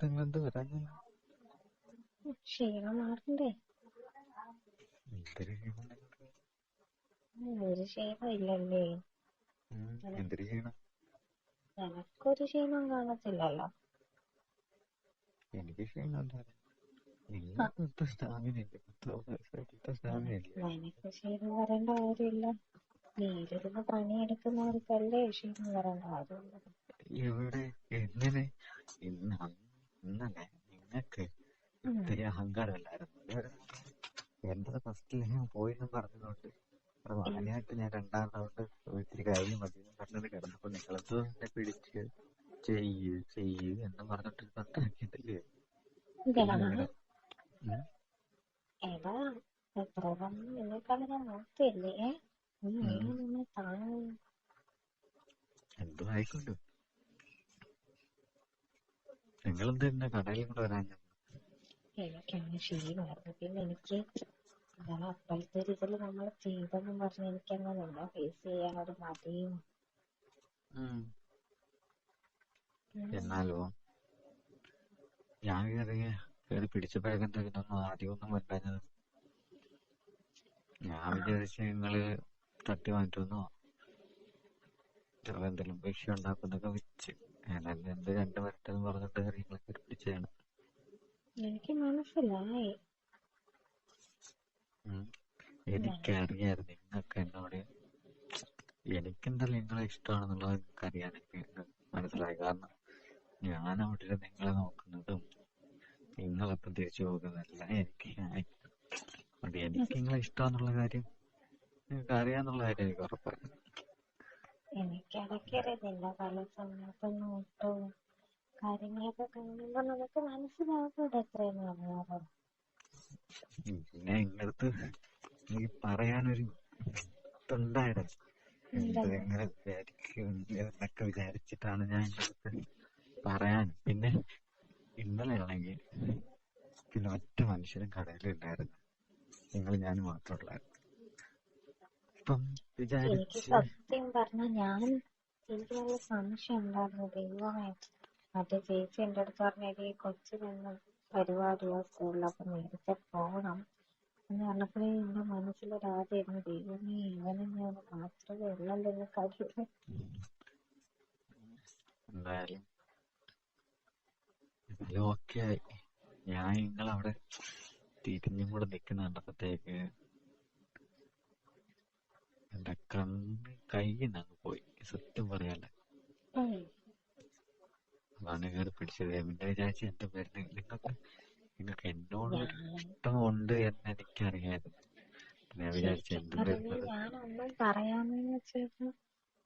നിങ്ങളെന്ത് വരാഞ്ഞ? ക്ഷീണം മാറണ്ടേ. ഒരു ക്ഷീണം ഇല്ലല്ലേ. എനക്കൊരു ക്ഷീണം കാണത്തില്ലല്ലോ. എനിക്ക് നിനക്ക് ക്ഷീണം വരേണ്ട കാര്യമില്ല. നീരിരുന്ന് പണിയെടുക്കുന്നവർക്കല്ലേ ക്ഷീണം വരേണ്ട കാര്യമുള്ളൂ എവിടെ എങ്ങനെ ഇന്ന് ഇന്നലെ നിങ്ങൾക്ക് ഉം. ഇത്തിരി അഹങ്കാരമല്ലായിരുന്നു. ഇവർ എന്റെ ഫസ്റ്റിൽ ഞാൻ പോയിന്നും പറഞ്ഞതുകൊണ്ട് അത് വാനായിട്ട് ഞാൻ രണ്ടാം റൗണ്ട് ഇത്തിരി കാര്യം മതി എന്ന് പറഞ്ഞത് കിടന്നപ്പോ നിങ്ങളെന്തോ എന്നെ പിടിച്ച് ചെയ്യ് ചെയ്യ് എന്ന് പറഞ്ഞിട്ട് ഉം. എടാ തവണ നിന്നെക്കാളും ഞാൻ മൂത്തല്ലേ ഏ? നീ എങ്ങനെ നിന്നെ താങ്ങും എന്തോ ആയിക്കോട്ടെ എന്നെ കടയിൽ കൊണ്ട് വരാൻ എനിക്കങ്ങനെ ക്ഷീണമായിരുന്നു പിന്നെ എനിക്ക് അപ്പോഴത്തെ രീതിയിൽ നമ്മൾ ചെയ്തെന്ന് പറഞ്ഞ് എനിക്കങ്ങ് നിന്നെ ഫേസ് ചെയ്യാനൊരു മടിയും. എന്നാലോ? ഞാൻ കയറി കയറി പിടിച്ചപ്പോഴൊക്കെ ഇതിനൊന്നും ആദ്യമൊന്നും വരാഞ്ഞത് ഞാൻ വിചാരിച്ചു നിങ്ങൾ തട്ടി മാറ്റുമെന്നോ ചിലപ്പോ എന്തെങ്കിലും വിഷയം ഉണ്ടാക്കുന്നൊക്കെ വെച്ച്. രണ്ട് വരട്ടെന്ന് പറഞ്ഞിട്ട് എനിക്ക് മനസ്സിലായി. എനിക്കറിയായിരുന്നു നിങ്ങൾക്ക് എന്നോട് എനിക്കെന്തായാലും നിങ്ങളെ ഇഷ്ടമാണെന്നുള്ളത് നിങ്ങൾക്ക് എനിക്ക് മനസ്സിലായി കാരണം ഞാൻ അവിടെ നിങ്ങളെ നോക്കുന്നതും നിങ്ങളപ്പം തിരിച്ചു പോകുന്നതല്ല എനിക്ക്. അതുകൊണ്ട് എനിക്ക് നിങ്ങളെ ഇഷ്ടമാന്നുള്ള കാര്യം നിങ്ങൾക്ക് അറിയാന്നുള്ള കാര്യം എനിക്ക് ഉറപ്പാണ് എനിക്കിടയ്ക്കറിയാം നിന്റെ പല സമയത്തും നോട്ടവും കാര്യങ്ങളൊക്കെ കാണുമ്പോ നമുക്ക് മനസ്സിലാവുന്നത് എത്രയെന്ന് പറഞ്ഞാലും. പിന്നെ എങ്ങടുത്ത് എനിക്ക് പറയാനൊരു ഇതുണ്ടായിരുന്നു എന്ത് എങ്ങനെ വിചാരിക്കും എന്നൊക്കെ വിചാരിച്ചിട്ടാണ് ഞാൻ പറയാൻ പിന്നെ ഇന്നലെ ആണെങ്കിൽ പിന്നെ ഒറ്റ മനുഷ്യരും കടയിലില്ലായിരുന്നു നിങ്ങൾ ഞാൻ മാത്രമുള്ളായിരുന്നു ഇപ്പം എനിക്ക് സത്യം പറഞ്ഞാ ഞാൻ എനിക്ക് നല്ല സംശയം ഉണ്ടായിരുന്നു. ദൈവമേ മറ്റേ ചേച്ചി എന്റെ അടുത്ത് പറഞ്ഞ കൊച്ചു നിന്ന് പരിപാടിയാ അപ്പൊ നേരത്തെ പോകണം എന്ന് പറഞ്ഞപ്പോഴേ എന്റെ മനസ്സിലൊരാദ്യമായിരുന്നു ദൈവമേ ഇവനെ ഞാൻ മാത്രമേ ഉള്ളല്ലോ എന്ന് കരുതി. എന്തായാലും ഓക്കെ ഞാൻ നിങ്ങളവിടെ തിരിഞ്ഞും കൂടെ നിക്കുന്ന കണ്ടപ്പോഴത്തേക്ക് എന്റെ കണ്ണ് കയ്യിൽ അങ്ങ് പോയി. സത്യം പറയാല്ല അതാണ് കയറി പിടിച്ചത്. പിന്നെ വിചാരിച്ചു എന്റെ പേര് നിങ്ങൾക്ക് നിങ്ങൾക്ക് എന്നോട് ഒരു ഇഷ്ടമുണ്ട് എന്ന് എനിക്കറിയായിരുന്നു. ഞാൻ വിചാരിച്ചു എന്റെ പറഞ്ഞ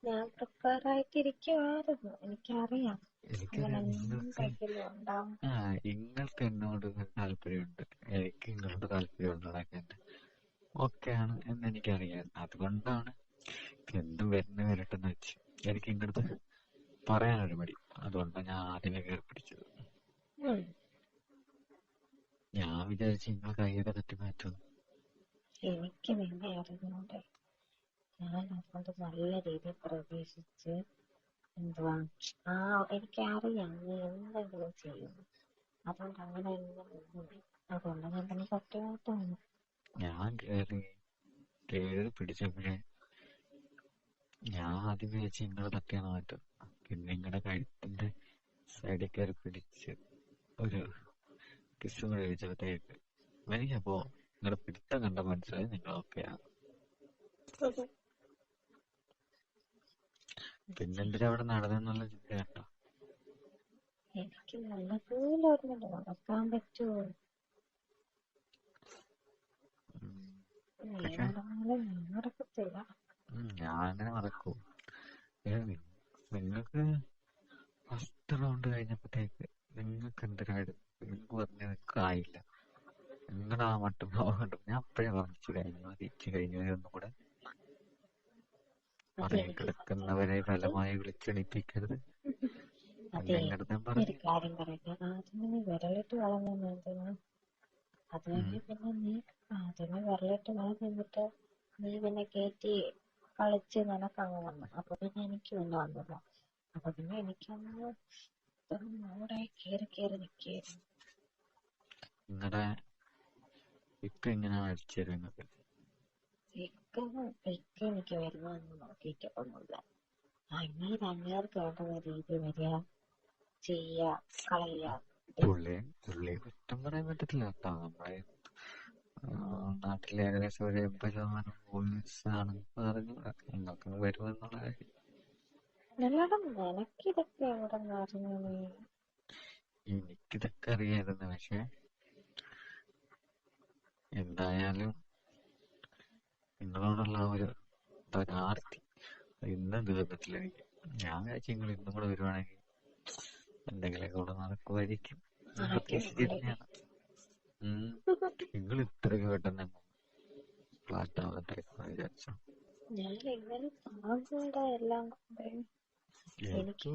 ഞാൻ പ്രിപ്പയർ ആയിട്ടിരിക്കുവായിരുന്നു. എനിക്കറിയാം. നിങ്ങൾക്ക് എന്നോട് താല്പര്യമുണ്ട്. എനിക്ക് നിങ്ങളോട് താല്പര്യം അതൊക്കെ ഓക്കെയാണ് എന്ന് എനിക്കറിയാം. അതുകൊണ്ടാണ് എന്തും വരുന്ന വരട്ടെന്ന് വെച്ച് എനിക്ക് ഇങ്ങടുത്ത് പറയാനൊരു മടി. അതുകൊണ്ടാണ് ഞാൻ ആദ്യമേ കയറി പിടിച്ചത്. ഞാൻ വിചാരിച്ചു നിങ്ങൾ കൈയൊക്കെ തട്ടി മാറ്റും എനിക്ക് നിന്നെ അറിഞ്ഞൂടെ. ഞാൻ അതുകൊണ്ട് നല്ല രീതിയിൽ പ്രതീക്ഷിച്ച് എന്തുവാ? ആ എനിക്കറിയാം നീ എന്തെങ്കിലും ചെയ്യും അതുകൊണ്ട് അങ്ങനെ നിന്നു. അതുകൊണ്ട് ഞാൻ തന്നെ സത്യമായിട്ടാണ് ഞാൻ കയറി കയറി പിടിച്ചപ്പോഴേ ഞാൻ ആദ്യം വിചാരിച്ചു നിങ്ങൾ തട്ടിയാണ് മാറ്റും പിന്നെ നിങ്ങളുടെ കഴുത്തിന്റെ സൈഡിൽ കയറി പിടിച്ച് ഒരു കിസ് കൂടെ കഴിച്ചപ്പോഴത്തേക്ക് എനിക്കപ്പോ നിങ്ങളുടെ പിടുത്തം കണ്ട മനസ്സിലായി നിങ്ങൾ ഓക്കെയാണ് പിന്നെന്തിനാ അവിടെ നടന്നെന്നുള്ള ചിന്ത കേട്ടോ എനിക്ക് നല്ലപോലെ ഓർമ്മയുണ്ട് നടക്കാൻ പറ്റുമോ ഉം. നീ പക്ഷെ നടന്നാലും ഞാൻ നടക്കത്തില്ല ഉം, ഞാൻ അങ്ങനെ നടക്കും ഏ, മറക്കും നിങ്ങക്ക് ഫസ്റ്റ് റൗണ്ട് കഴിഞ്ഞപ്പോഴത്തേക്ക് നിങ്ങക്ക് എന്തിനായിട്ട് നിങ്ങൾക്ക് പറഞ്ഞ ആയില്ല നിങ്ങളുടെ ആ മട്ടും ഭാവം കണ്ടു ഞാൻ അപ്പഴേ പറഞ്ഞു കഴിഞ്ഞു തിരിച്ചു കഴിഞ്ഞു ഒന്നും കൂടെ അതെനിക്ക് കിടക്കുന്നവരെ ഫലമായി വിളിച്ചെണിപ്പിക്കരുത്. അടുത്ത് ഞാൻ പറഞ്ഞു അത് കഴിഞ്ഞ് പിന്നെ നീ ആദ്യമേ വിരലിട്ട് മഴ നിന്നിട്ട് നീ പിന്നെ കയറ്റി കളിച്ച് നിനക്കങ്ങ് വന്നു. അപ്പൊ പിന്നെ എനിക്ക് പിന്നെ വന്നില്ല. അപ്പൊ പിന്നെ എനിക്കങ്ങ് കേറി കേറി നിക്കായിരുന്നു നിങ്ങടെ ഇക്ക ഇക്ക ഇക്ക എനിക്ക് വരുന്നൊന്നും നോക്കിയിട്ടൊന്നുമില്ല. അങ്ങേര് അങ്ങേർക്ക് വേണ്ടുന്ന രീതി വരിക ചെയ്യ കളയുക. പുള്ളി പുള്ളിയെ കുറ്റം പറയാൻ പറ്റത്തില്ല. കേട്ടോ നമ്മുടെ നാട്ടിലെ ഏകദേശം ഒരു എൺപത് ശതമാനം പോലീസ് ആണെന്ന് പറഞ്ഞു. നിങ്ങൾക്ക് വരുമെന്നുള്ള കാര്യം. എനിക്കിതൊക്കെ അറിയായിരുന്നു പക്ഷെ എന്തായാലും നിങ്ങളോടുള്ള ഒരു എന്താ ഒരു ആർത്തി. ഇന്നും തീർന്നിട്ടില്ല എനിക്ക് ഞാൻ വിചാരിച്ചു നിങ്ങൾ ഇന്നും കൂടെ വരുവാണെങ്കിൽ എന്തെങ്കിലുമൊക്കെ കൂടെ നടക്കുമായിരിക്കും. ഞാൻ പ്രതീക്ഷിച്ചിരുന്നതാണ് നിങ്ങൾ ഇത്രയൊക്കെ പെട്ടെന്ന് ഫ്ലാറ്റ് വിചാരിച്ചു. താങ്കളുടെ എല്ലാം കൊണ്ട് എനിക്ക് എനിക്ക്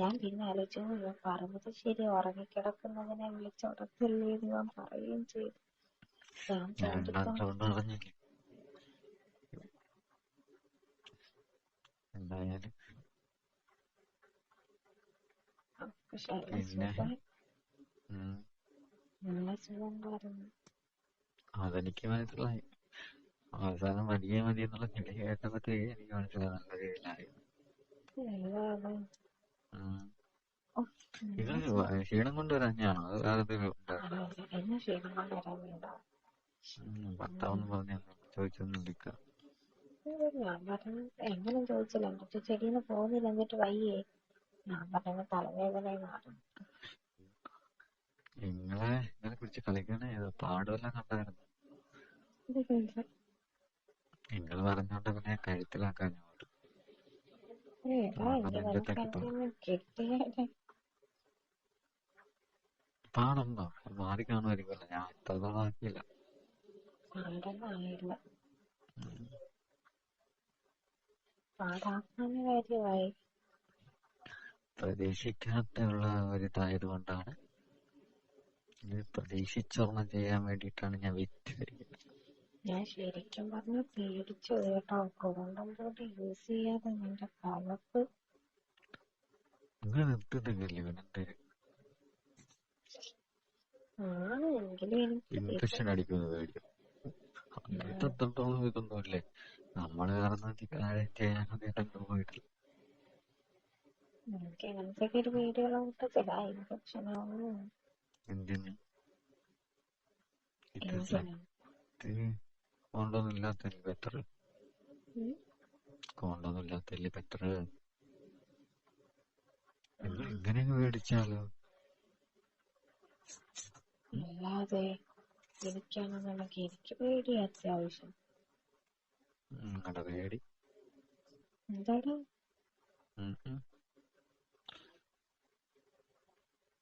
ഞാൻ പിന്നെ ആലോചിച്ചു ഇവൻ പറഞ്ഞത് ശരി ഉറങ്ങിക്കിടക്കുന്നതിനെ വിളിച്ചുടക്കല്ലേ എന്ന് ഞാൻ പറയുകയും ചെയ്തു. ഞാൻ എന്തായാലും പക്ഷെ സുഖം പറഞ്ഞു അതെനിക്ക് മനസ്സിലായി. അവസാനം മതിയെ മതി എന്നുള്ള കിളി കേട്ടപ്പോഴത്തേക്ക് എനിക്ക് മനസ്സിലായി. നല്ല രീതിയിലായി. ക്ഷീണം കൊണ്ട് വരാഞ്ഞാണോ? അത് വേറെ എന്തെങ്കിലും ഭർത്താവെന്ന് പറഞ്ഞ ചോദിച്ചൊന്നും നിൽക്കാം എങ്ങനെ ചോദിച്ചില്ല. ചെടിന്ന് പോകുന്നില്ല. എന്നിട്ട് വയ്യേ. ഞാൻ പറഞ്ഞു തലവേദന മാറും. നിങ്ങളെ നിങ്ങളെ കുറിച്ച് കളിക്കണേ പാടുമെല്ലാം കണ്ടായിരുന്നു? നിങ്ങൾ പറഞ്ഞോണ്ട് പിന്നെ കഴുത്തിലാക്കാൻ കിട്ടിയത് പാടുണ്ടോ മാറി കാണുമായിരിക്കുമല്ലോ. ഞാൻ ഇത്രത്തോളം ആക്കിയില്ല. പാടാക്കാൻ കാര്യമായി. പ്രതീക്ഷിക്കാത്തുള്ള ഒരു ഇതായത് കൊണ്ടാണ് ഇത് പ്രതീക്ഷിച്ചോർണം ചെയ്യാൻ വേണ്ടിയിട്ടാണ് ഞാൻ വെയിറ്റ് ഞാൻ ശരിക്കും പറഞ്ഞ പേടിച്ചു കേട്ടോ. കൊറോണ പോയിട്ട് യൂസ് ചെയ്യാതെ നിന്റെ കലപ്പ് നിങ്ങൾ നിർത്തുന്നില്ലേ എനിക്ക് ഇൻഫെക്ഷൻ അടിക്കുന്നത് പേടിക്കും അങ്ങനത്തെ എത്രത്തോളം ഇതൊന്നുമില്ലേ? നമ്മൾ കാരണം വേണ്ടി പോയിട്ടില്ല എനിക്ക് അങ്ങനത്തെ ഒരു പേടിയുള്ള കൂട്ടത്തില്ല ഇൻഫെക്ഷൻ ആവുന്നു എന്തിന്? ഇത് എന്തിനാ സത്യം. കോണ്ടൊന്നും ഇല്ലാത്തല്ലേ ബെറ്റർ? ഉം? കോണ്ടൊന്നും ഇല്ലാത്തല്ലേ ബെറ്റർ? നിങ്ങൾ ഇങ്ങനെയൊക്കെ മേടിച്ചാലോ? അല്ലാതെ എനിക്കാണെന്നുണ്ടെങ്കിൽ എനിക്ക് പേടി അത്യാവശ്യം. നിങ്ങളുടെ പേടി? എന്താടാ? ഉം ഉം.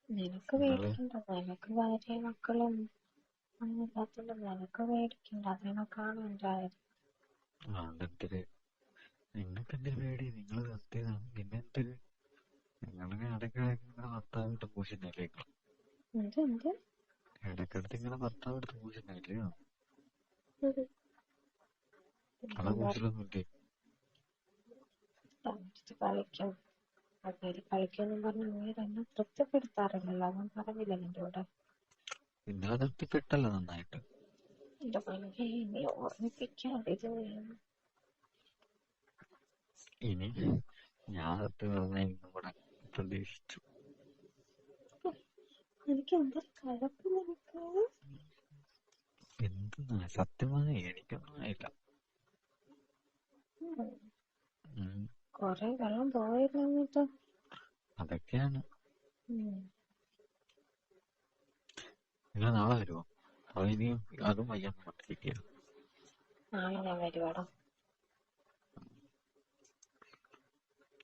നിനക്ക് പേടിക്കണ്ട നിനക്ക് ഭാര്യ മക്കളും ഒന്നും ഇല്ലാത്തോണ്ട് നിനക്ക് പേടിക്കണ്ട. അതിനൊക്കെയാണ് ഉണ്ടായത് അതെന്തൊരു നിങ്ങൾക്ക് എന്തൊരു പേടി? നിങ്ങൾ സത്യതാണ് പിന്നെ എന്തൊരു നിങ്ങളിങ്ങനെ ഇടയ്ക്കിടയ്ക്ക് നിങ്ങളുടെ ഭർത്താവ് എടുത്ത് പൂശുന്നില്ലേ എന്ത് എന്ത്? ഇടയ്ക്കിടത്ത് നിങ്ങളുടെ ഭർത്താവ് എടുത്ത് പൂശുന്നില്ലയോ പൂശലൊന്നുമില്ലേ? തമിഴ്ത്ത് കളിക്കും. അങ്ങനെ കളിക്കുമെന്നും പറഞ്ഞ് നീ എന്നെ തൃപ്തിപ്പെടുത്താറില്ലല്ലോ അവൻ പറഞ്ഞില്ല നിന്റെ കൂടെ? തൃപ്തിപ്പെട്ടല്ലോ നന്നായിട്ട്. എന്റെ മനസ്സെ നീ ഓർമ്മിപ്പിക്കാതെ ഇത് ഇനി ഞാൻ സത്യം പറഞ്ഞ ഇന്നും കൂടെ പ്രതീക്ഷിച്ചു. എനിക്ക് എന്തൊരു കഴപ്പ് നിനക്ക്? എന്തെന്നാ സത്യം പറഞ്ഞ എനിക്കൊന്നും ആയില്ല. കൊറേ വെള്ളം പോയല്ലോ എന്നിട്ട് അതൊക്കെയാണ്. ഉം. നാളെ ഞാൻ വരുവാടാ.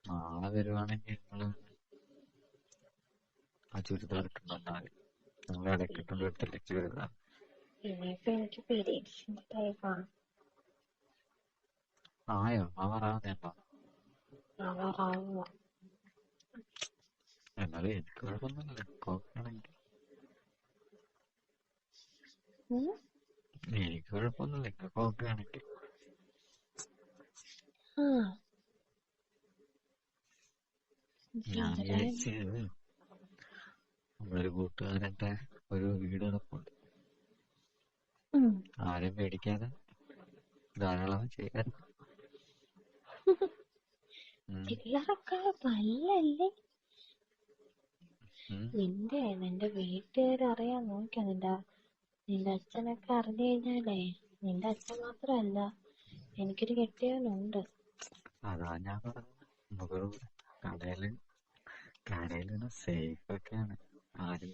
നാളെ വരുവാണെങ്കിൽ നിങ്ങൾ ആ ചുരിദാർ ഇട്ടുണ്ടാൽ നിങ്ങളെ ഇടയ്ക്ക് ഇട്ടുകൊണ്ട് എടുത്തില്ലേ ചുരിദാർ? ഇനിയിപ്പോ എനിക്ക് പീരീഡ്സിന്റെ ടൈപ്പാണ് ആയോ? ആവാറാവുന്നുണ്ടോ ആവാറാവുക എന്നാലും എനിക്ക് കുഴപ്പമൊന്നുമില്ല. കോക്കാണെങ്കിൽ ഉം? എനിക്ക് കുഴപ്പമൊന്നുമില്ല. ആ. ഞാൻ വിചാരിച്ചത് നമ്മളൊരു കൂട്ടുകാരന്റെ ഒരു വീട് കിടപ്പുണ്ട്. ആരും പേടിക്കാതെ ധാരാളം ചെയ്യാൻ. ഉം. നല്ലല്ലേ? നിന്റെ നിന്റെ വീട്ടുകാരറിയാൻ നോക്കിയോ നിന്റെ നിന്റെ അച്ഛനൊക്കെ അറിഞ്ഞു കഴിഞ്ഞാലേ നിന്റെ അച്ഛൻ മാത്രല്ല എനിക്കൊരു കെട്ടിയവനുണ്ട്. അതാ ഞാൻ പറഞ്ഞത്. കടയിൽ സേഫ് ഒക്കെയാണ്. ആരും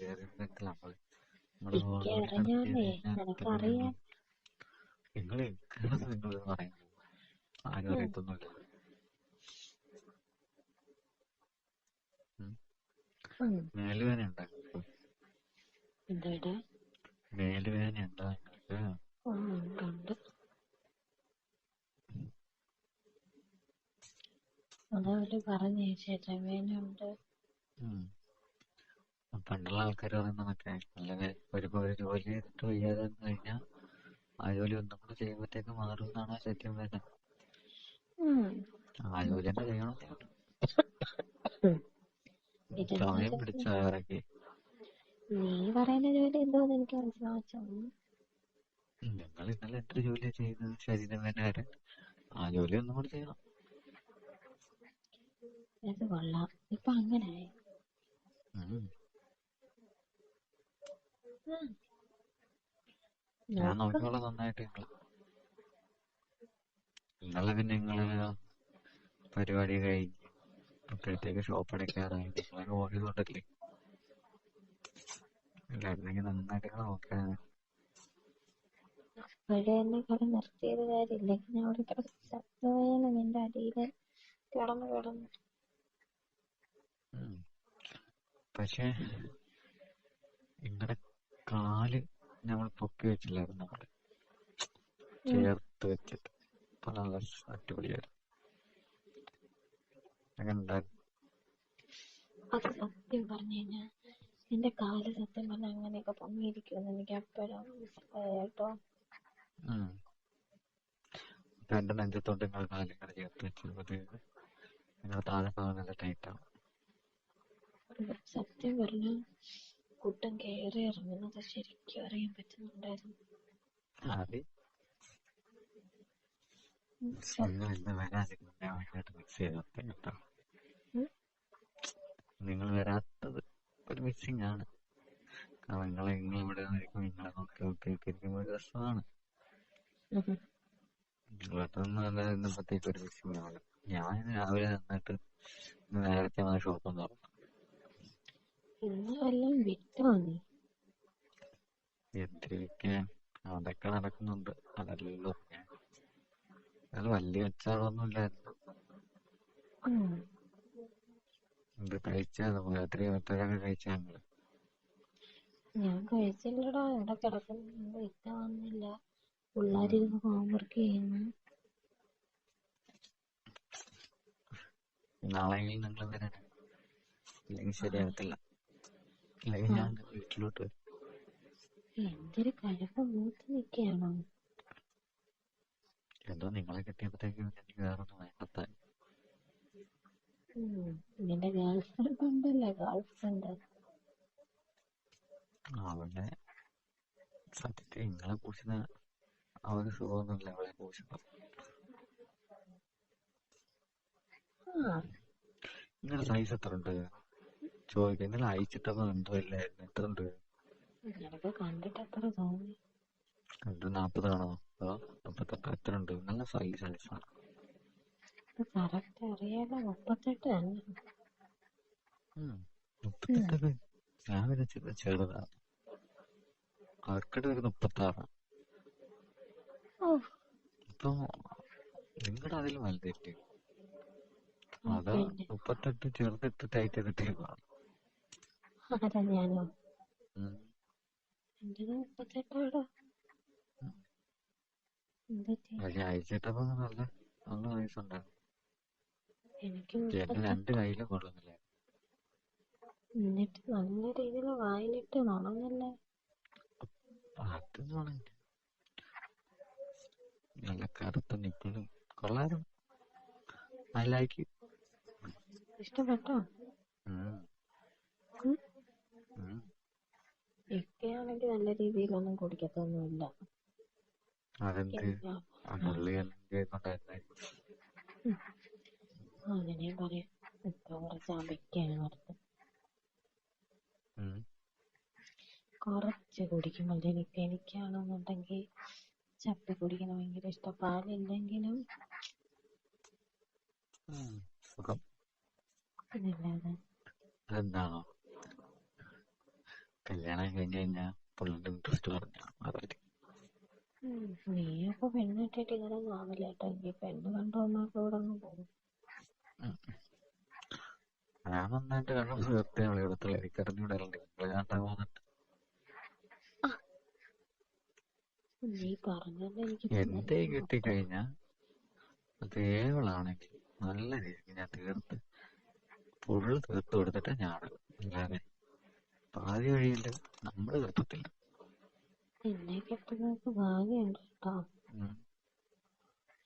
നമ്മൾ അറിഞ്ഞാലേ കിടത്തിയത് നിനക്കറിയാം. നിങ്ങൾ നിങ്ങൾ പറയുന്നത് ആരും അറിയത്തൊന്നുമില്ല. മേലുവേദന ഉണ്ടോ നിങ്ങൾക്ക്? ഉണ്ടോ നിങ്ങൾക്ക്? ഉം. പണ്ടുള്ള ആൾക്കാർ പറയുന്നതൊക്കെ അല്ലെങ്കിൽ ഒരു ഒരു ജോലി ചെയ്തിട്ട് വയ്യാതെ വന്നു കഴിഞ്ഞാ ആ ജോലി ഒന്നും കൂടെ ചെയ്യുമ്പോഴത്തേക്ക് മാറും എന്നാണ് സത്യം തന്നെ ആ ജോലി തന്നെ ചെയ്യണം ഉള്ളൂ സമയം പിടിച്ച നീ പറയുന്ന ജോലി എന്തോന്ന് എനിക്ക് മനസ്സിലാച്ചു നിങ്ങൾ ഇന്നലെ എന്തൊരു ജോലിയാ തന്നെ വരെ ആ ജോലി ഒന്നും കൂടെ ചെയ്യണം. അത് കൊള്ളാം. ഇപ്പൊ അങ്ങനെ. ഞാൻ നോക്കിക്കോളാം നന്നായിട്ട് നിങ്ങൾ ഇന്നലെ പിന്നെ നിങ്ങൾ പരിപാടി കഴിഞ്ഞ് അപ്പോഴത്തേക്ക് ഷോപ്പ് അടയ്ക്കാറായി നിങ്ങളൊക്കെ ഓടിയതുകൊണ്ടല്ലേ അല്ലായിരുന്നെങ്കിൽ നന്നായിട്ട് നിങ്ങളെ പക്ഷെ അപ്പോഴേ എന്നെ കട നിർത്തിയത് കാര്യമില്ലെങ്കിൽ ഞാൻ അവിടെ കിടന്ന് ചത്തുപോയാണ് നിന്റെ അടിയിൽ കിടന്ന് കിടന്ന്. പക്ഷേ നിങ്ങളുടെ കാൽ നമ്മൾ പൊക്കി വെച്ചില്ലായിരുന്നു ചേർത്ത് വെച്ചിട്ട്. അപ്പൊ നല്ല അടിപൊളിയായിരുന്നു. അത് സത്യം പറഞ്ഞു കഴിഞ്ഞാൽ എന്റെ കാൽ സത്യം പറഞ്ഞ അങ്ങനെയൊക്കെ പൊങ്ങിയിരിക്കുമെന്ന് എനിക്ക് അപ്പോഴാണ് മനസ്സിലായത് കേട്ടോ. എന്റെ നെഞ്ചത്തോട്ട് നിങ്ങൾ കാലിങ്ങനെ ചേർത്ത് വെച്ചത് നിങ്ങളുടെ താഴെ ഭാഗം നല്ല ടൈറ്റാണ് സത്യം പറഞ്ഞ കുട്ടം കയറി ഇറങ്ങുന്നത് ശരിക്കും അറിയാൻ പറ്റുന്നുണ്ടായിരുന്നു. വരാതിരുന്നത് ഞാൻ ഭയങ്കരമായിട്ട് കേട്ടോ. നിങ്ങൾ വരാത്തത് ഒരു മിസ്സിംഗ് ആണ്. കാരണം നിങ്ങൾ നിങ്ങൾ ഇവിടെ നിൽക്കും നിങ്ങളെ നോക്കി നോക്കി ഇരിക്കുമ്പോൾ ഒരു രസമാണ്. ഇന്നപ്പോഴത്തേക്ക് ഒരു മിസ്സിംഗ് ആണ്. ഞാൻ രാവിലെ നന്നായിട്ട് നേരത്തെ വന്ന ഷോപ്പ് തുറന്നു. എന്തിരിക്കാൻ അതൊക്കെ നടക്കുന്നുണ്ട്. അതല്ലല്ലോ. ഞാൻ അത് വലിയ കച്ചവടമൊന്നും ഇല്ലായിരുന്നു ഉം. കഴിച്ചാ രാത്രി പത്തരൊക്കെ കഴിച്ചാ ഞങ്ങൾ ഞാൻ കഴിച്ചില്ലടാ. ഇവിടെ കിടക്കുന്നു ഇക്ക വന്നില്ല. പിള്ളേരിരുന്ന് ഹോംവർക്ക് ചെയ്യുന്നു. നാളെയെങ്കിലും നിങ്ങൾ വരണം ഇല്ലെങ്കിൽ ശരിയാകത്തില്ല ഇല്ലെങ്കിൽ ഞാൻ വീട്ടിലോട്ട് വരും. എന്തൊരു കഴപ്പ് മൂത്ത് നിൽക്കുകയാണോ. എന്തോ നിങ്ങളെ കിട്ടിയപ്പോഴത്തേക്കും എനിക്ക് വേറൊന്നും വേണ്ടത്തായി. ഉം. നിന്റെ ഉണ്ടല്ലേ? അവളെ സത്യത്തിൽ നിങ്ങളെ കുറിച്ച് അവന് സുഖമൊന്നുമില്ല അവളെ കുറിച്ച്. ആ. നിങ്ങളുടെ സൈസ് എത്ര ഉണ്ട്? ചോദിക്കാം. ഇന്നലെ അയച്ചിട്ടപ്പോ എന്തോ ഇല്ലായിരുന്നു? എത്ര ഉണ്ട്? നിനക്ക് കണ്ടിട്ട് എത്ര തോന്നി? നാപ്പതാണോ? അതോ മുപ്പത്തെട്ട് എത്ര ഉണ്ട്? നല്ല സൈസ് സൈസാണ് കറക്റ്റ് അറിയാലോ മുപ്പത്തെട്ട് തന്നെ. മുപ്പത്തെട്ടൊക്കെ ഞാൻ വിചാരിച്ചത് ചെറുതാണ് അവർക്കിടെ ഒരു മുപ്പത്തി ആറാണ് ഓ. അപ്പൊ നിങ്ങളുടെ അതിൽ വലുതല്ലേ ആ, അത് മുപ്പത്തെട്ട് ചെറുതിട്ട് ടൈറ്റ് ചെയ്തിട്ടേ കാണും ആരാ ഞാനോ. ഉം. എന്റേത് മുപ്പത്തെട്ടാടോ എന്താ ചെയ്യാ പക്ഷെ അയച്ചിട്ടപ്പോ നല്ല നല്ല സൈസ് രണ്ട് കയ്യിലും കൊള്ളുന്നില്ല എന്നിട്ട് നല്ല രീതിയിൽ വായിലിട്ട് നുണങ്ങല്ലേ? അതൊന്നും ആണെങ്കിൽ നല്ല കറുത്ത നിപ്പിളും. കൊള്ളായിരുന്നു ഐ ലൈക്ക് ഇഷ്ടപ്പെട്ടോ? ഉം. ഉം? ഉം. നല്ല രീതിയിലൊന്നും കുടിക്കത്തൊന്നുമില്ല. അതെന്ത്? ആ പുള്ളി എല്ലാം കേൾക്കൊണ്ടായിരുന്നു അങ്ങനെയും പറയാം ഇപ്പൊ കുറച്ച് അബയ്ക്കാണ് പറഞ്ഞത് കുറച്ച് കുടിക്കും എനിക്കാണെന്നുണ്ടെങ്കിൽ ചപ്പി കുടിക്കണം ഭയങ്കര ഇഷ്ടം. പാലില്ലെങ്കിലും അതെന്താണോ? കല്യാണം കഴിഞ്ഞ് കഴിഞ്ഞാ പുള്ളിന്റെ ഇൻട്രസ്റ്റ് പറഞ്ഞു അതല്ലേ ഉം. നീയൊക്കെ പെണ്ണ് കെട്ടിട്ട് ഇങ്ങനെ കേട്ടോ എനിക്ക് പെണ്ണ് കണ്ടോന്നൊക്കെ ഇവിടെ അങ്ങ് പോകും ഞാൻ നന്നായിട്ട് കണ്ടു തീർത്തേ ഇവിടത്തുള്ള എനിക്ക് അറിഞ്ഞൂടല്ലേ നിങ്ങൾ കണ്ടാ പോകുന്നുണ്ട് എന്റെ കിട്ടിക്കഴിഞ്ഞാ? അതേവളാണെങ്കിൽ നല്ല രീതിക്ക് ഞാൻ തീർത്ത്. ഫുള്ള് തീർത്ത് കൊടുത്തിട്ട് ഞാൻ അല്ലാതെ പാതി വഴിയിൽ നമ്മൾ തീർത്തത്തില്ല എന്നെ കെട്ടുന്നവർക്ക് ഭാഗ്യമുണ്ട് കേട്ടോ.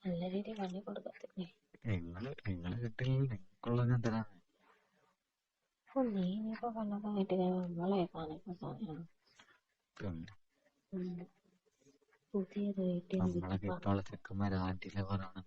നല്ല രീതിയിൽ കൊടുക്കത്തില്ലേ നിങ്ങൾ നിങ്ങൾ കിട്ടില്ലെങ്കിൽ നിങ്ങൾക്കുള്ളത് ഞാൻ തരാം അപ്പൊ ഇനിയിപ്പോ പണ്ടതായിട്ട് ഞാൻ നമ്മളെ കാണിപ്പോ സാധനം പിന്നെ ഉം. പുതിയത് നമ്മളൊക്കെ ഇപ്പൊ ഉള്ള ചെക്കന്മാർ ആന്റി ലവറാണെന്നേ